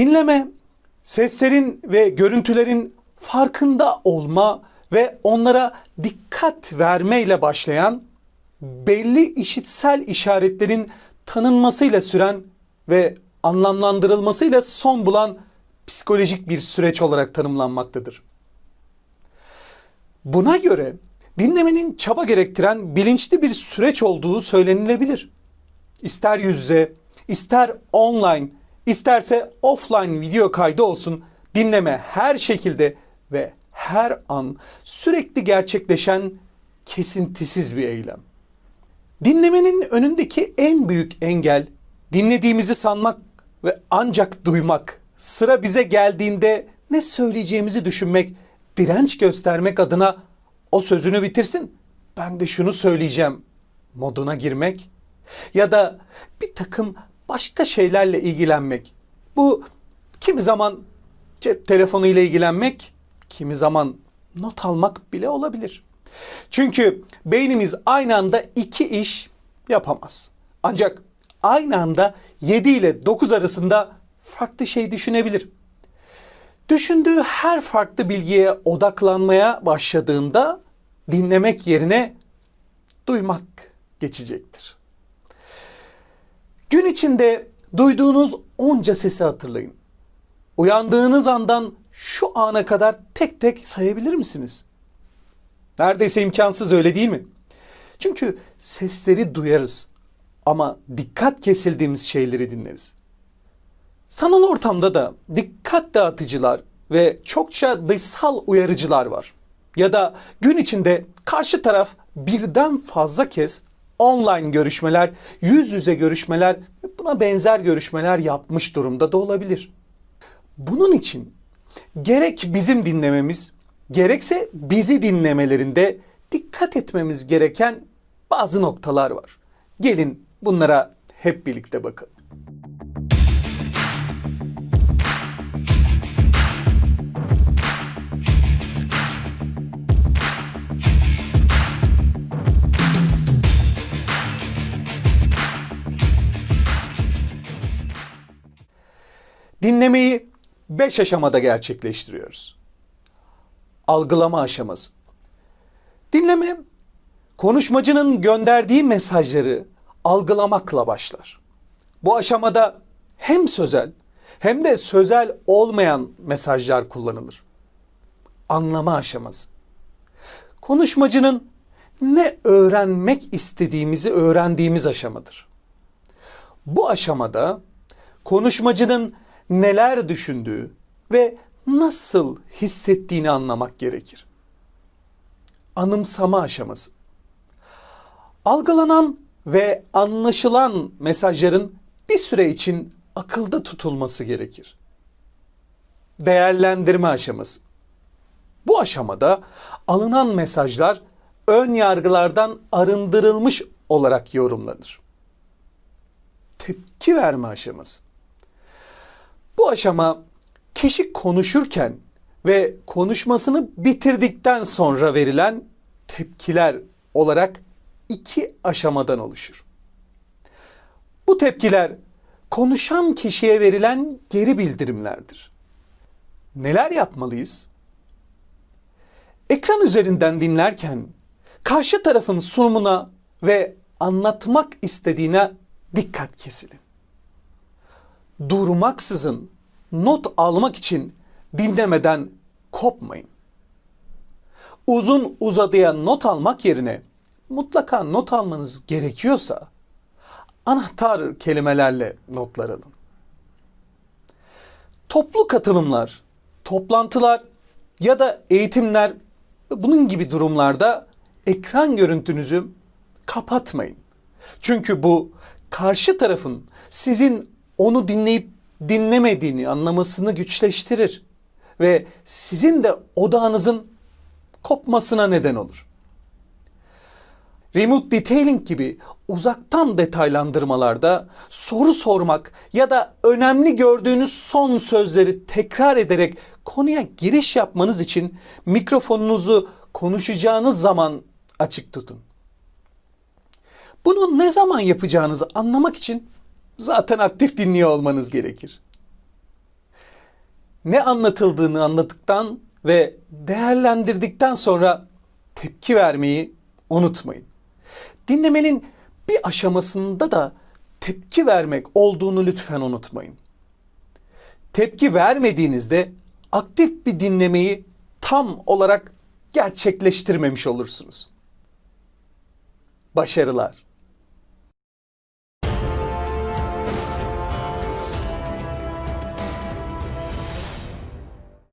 Dinleme, seslerin ve görüntülerin farkında olma ve onlara dikkat vermeyle başlayan, belli işitsel işaretlerin tanınmasıyla süren ve anlamlandırılmasıyla son bulan psikolojik bir süreç olarak tanımlanmaktadır. Buna göre dinlemenin çaba gerektiren bilinçli bir süreç olduğu söylenilebilir. İster yüz yüze, ister online, isterse offline video kaydı olsun dinleme her şekilde ve her an sürekli gerçekleşen kesintisiz bir eylem. Dinlemenin önündeki en büyük engel dinlediğimizi sanmak ve ancak duymak. Sıra bize geldiğinde ne söyleyeceğimizi düşünmek, direnç göstermek adına o sözünü bitirsin. Ben de şunu söyleyeceğim moduna girmek ya da bir takım başka şeylerle ilgilenmek. Bu kimi zaman cep telefonu ile ilgilenmek, kimi zaman not almak bile olabilir. Çünkü beynimiz aynı anda iki iş yapamaz. Ancak aynı anda 7 ile 9 arasında farklı şey düşünebilir. Düşündüğü her farklı bilgiye odaklanmaya başladığında dinlemek yerine duymak geçecektir. Gün içinde duyduğunuz onca sesi hatırlayın. Uyandığınız andan şu ana kadar tek tek sayabilir misiniz? Neredeyse imkansız öyle değil mi? Çünkü sesleri duyarız ama dikkat kesildiğimiz şeyleri dinleriz. Sanal ortamda da dikkat dağıtıcılar ve çokça dışsal uyarıcılar var. Ya da gün içinde karşı taraf birden fazla kez online görüşmeler, yüz yüze görüşmeler buna benzer görüşmeler yapmış durumda da olabilir. Bunun için gerek bizim dinlememiz, gerekse bizi dinlemelerinde dikkat etmemiz gereken bazı noktalar var. Gelin bunlara hep birlikte bakalım. Dinlemeyi 5 aşamada gerçekleştiriyoruz. Algılama aşaması. Dinleme konuşmacının gönderdiği mesajları algılamakla başlar. Bu aşamada hem sözel hem de sözel olmayan mesajlar kullanılır. Anlama aşaması. Konuşmacının ne öğrenmek istediğimizi öğrendiğimiz aşamadır. Bu aşamada konuşmacının neler düşündüğü ve nasıl hissettiğini anlamak gerekir. Anımsama aşaması. Algılanan ve anlaşılan mesajların bir süre için akılda tutulması gerekir. Değerlendirme aşaması. Bu aşamada alınan mesajlar ön yargılardan arındırılmış olarak yorumlanır. Tepki verme aşaması. Bu aşama kişi konuşurken ve konuşmasını bitirdikten sonra verilen tepkiler olarak iki aşamadan oluşur. Bu tepkiler konuşan kişiye verilen geri bildirimlerdir. Neler yapmalıyız? Ekran üzerinden dinlerken karşı tarafın sunumuna ve anlatmak istediğine dikkat kesilin. Durmaksızın not almak için dinlemeden kopmayın. Uzun uzadıya not almak yerine mutlaka not almanız gerekiyorsa anahtar kelimelerle notlar alın. Toplu katılımlar, toplantılar ya da eğitimler bunun gibi durumlarda ekran görüntünüzü kapatmayın. Çünkü bu karşı tarafın sizin onu dinleyip dinlemediğini anlamasını güçleştirir ve sizin de odağınızın kopmasına neden olur. Remote detailing gibi uzaktan detaylandırmalarda soru sormak ya da önemli gördüğünüz son sözleri tekrar ederek konuya giriş yapmanız için mikrofonunuzu konuşacağınız zaman açık tutun. Bunu ne zaman yapacağınızı anlamak için zaten aktif dinliyor olmanız gerekir. ne anlatıldığını anladıktan ve değerlendirdikten sonra tepki vermeyi unutmayın. Dinlemenin bir aşamasında da tepki vermek olduğunu lütfen unutmayın. Tepki vermediğinizde aktif bir dinlemeyi tam olarak gerçekleştirmemiş olursunuz. Başarılar.